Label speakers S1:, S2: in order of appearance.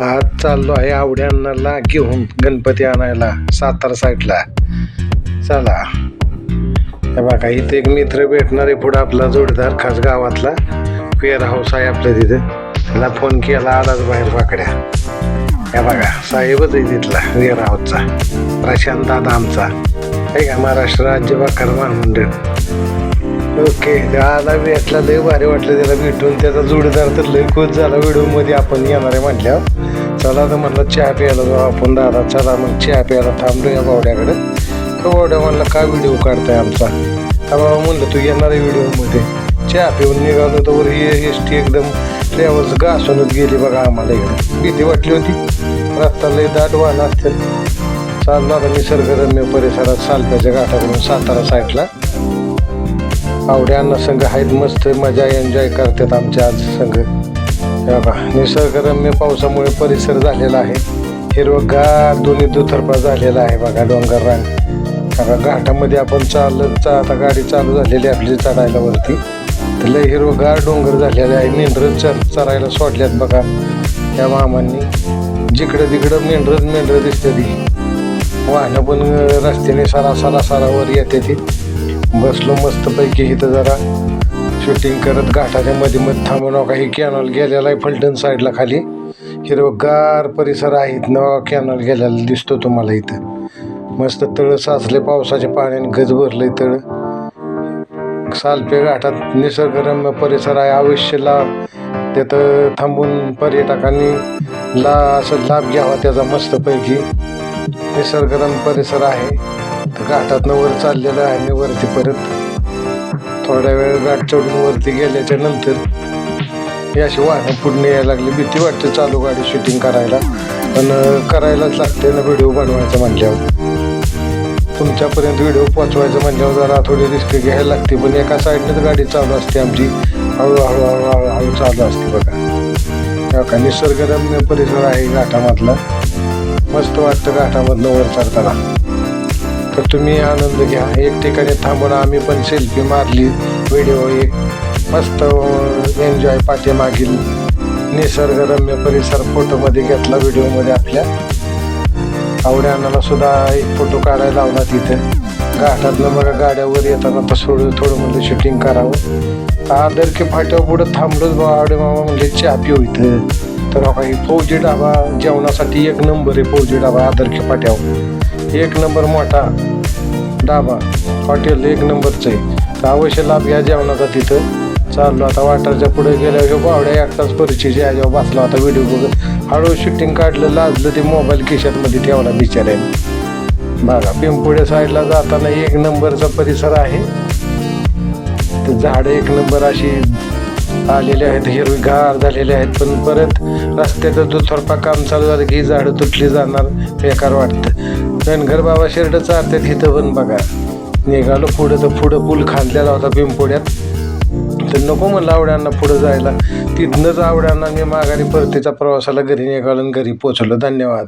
S1: आज चाललो आहे आवड्यांना घेऊन गणपती आणायला सातारा साईडला. चला. हे बघा इथे एक मित्र भेटणार आहे पुढं आपला जोडीदार खास गावातला. वेअर हाऊस आहे आपल्या तिथं. त्याला फोन केला आलाच बाहेर पाकड्या. हे बघा साहेबच आहे तिथला वेअर हाऊसचा प्रशांत दादा आमचा. आहे का महाराष्ट्र राज्य बाकार महामंडळ ओके आला भेटला लय भारी वाटलं त्याला भेटून. त्याचा जोडीदार तर लय खुश झाला व्हिडिओमध्ये. आपण येणार आहे म्हटल्यावर. चला तर म्हणलं चहा प्यायला जाऊ आपण दादा. चला मग चहा प्यायला थांबलो या बावड्याकडे. तर बावड्या म्हणला का व्हिडिओ काढताय आमचा? हा बाबा म्हणलं तू येणार आहे व्हिडिओमध्ये. चहा पिऊन निघालो तर वर ही एस टी एकदम ट्रॅव्हल्स घासूनच गेली बघा आम्हाला इकडे. भीती वाटली होती. रस्ता लय दाट वाहन असते चालणार आता निसर्गरम्य परिसरात सालप्याच्या घाटाकडून सातारा साईडला आवड्यांना संघ आहेत मस्त मजा एन्जॉय करतात आमच्या आज संघ. बघा निसर्गरम्य पावसामुळे परिसर झालेला आहे. हिरवगार दोन्ही दुतर्फा झालेला आहे बघा डोंगर रांग बघा घाटामध्ये आपण चालत चा आता गाडी चालू झालेली आहे आपली चढायला वरती. तर लय हिरवगार डोंगर झालेले आहे. मेंढरं चर चरायला सोडल्यात बघा. त्या मामांनी. जिकडं तिकडं मेंढरं मेंढरं दिसते ती वाहनं पण रस्त्याने सारा सारा सारावर येते ती बसलो मस्तपैकी इथं जरा शूटिंग करत घाटाच्या मध्ये मध्ये थांबू नका ही कॅनॉल गेलेला आहे फलटण साईडला खाली. हिरवगार परिसर आहे इथनं कॅनॉल गेलेला दिसतो तुम्हाला इथं. मस्त तळ साचले पावसाच्या पाण्याने गज भरले तळ. सालपे घाटात निसर्गरम्य परिसर आहे अवश्य लाभ तिथं थांबून पर्यटकांनी ला असं लाभ घ्यावा त्याचा मस्तपैकी. निसर्गरम्य परिसर आहे. घाटातनं वर चाललेलं आहे आणि वरती परत थोड्या वेळ घाट चढून वरती गेल्याच्यानंतर अशी वाहनं पुढे यायला लागली. भीती वाटते चालू गाडी शूटिंग करायला. पण करायलाच लागते ना व्हिडिओ बनवायचा म्हणल्यावर. तुमच्यापर्यंत व्हिडिओ पोचवायचा म्हणल्यावर जरा थोडी रिस्क घ्यायला लागते. पण एका साईडनेच गाडी चालू असते आमची. हळूहळू हळूहळू हळू चालू असते बघा. का बघा निसर्गरम्य परिसर आहे घाटामधला. मस्त वाटतं घाटामधलं वर चढताना. तर तुम्ही आनंद घ्या. एक ठिकाणी थांबून आम्ही पण सेल्फी मारली. व्हिडिओ एक मस्त एन्जॉय पाठीमागील निसर्गरम्य परिसर फोटोमध्ये घेतला व्हिडिओमध्ये आपल्या. आवड्यानाला सुद्धा एक फोटो काढायला लावला तिथे. घाटातलं मग गाड्यावर येताना तर सोडून थोडं म्हणजे शूटिंग करावं. आदर की फाट्यावर पुढं थांबलोच बा आवडे मामा म्हणजे चहा पिऊ इथं. तर काही फौजी डाबा जेवणासाठी एक नंबर आहे फौजी डाबा आदरके फाट्यावर. एक नंबर मोठा डाबा हॉटेल एक नंबरचं आहे. तर अवश्य लाभ घ्या जेवणाचा तिथं. चाललो आता वाटरच्या पुढे गेल्यावर ह्यो बावड्या एकटाच परिचय आहे जेव्हा बसला होता व्हिडिओ बघत. हळू शूटिंग काढलं लाजलं ते मोबाईल खिशातमध्ये ठेवला बिचाऱ्याने. बघा पिंपुड्या साईडला जाताना एक नंबरचा परिसर आहे. ते झाडं एक नंबर अशी आलेले आहेत हिरवीगार झालेले आहेत. पण परत रस्त्याचं दुथरपा काम चालू झालं की झाडं तुटली जाणार बेकार वाटतं. धनगर बाबा शर्ट चारतात तिथं पण बघा. निघालो पुढं तर पुढं पूल खांदलेला होता पिंपोड्यात. तर नको म्हणलं आवड्यांना पुढं जायला. तिथनंच आवड्यांना मी माघारी परतीचा प्रवासाला घरी निघालो आणि घरी पोचलो धन्यवाद.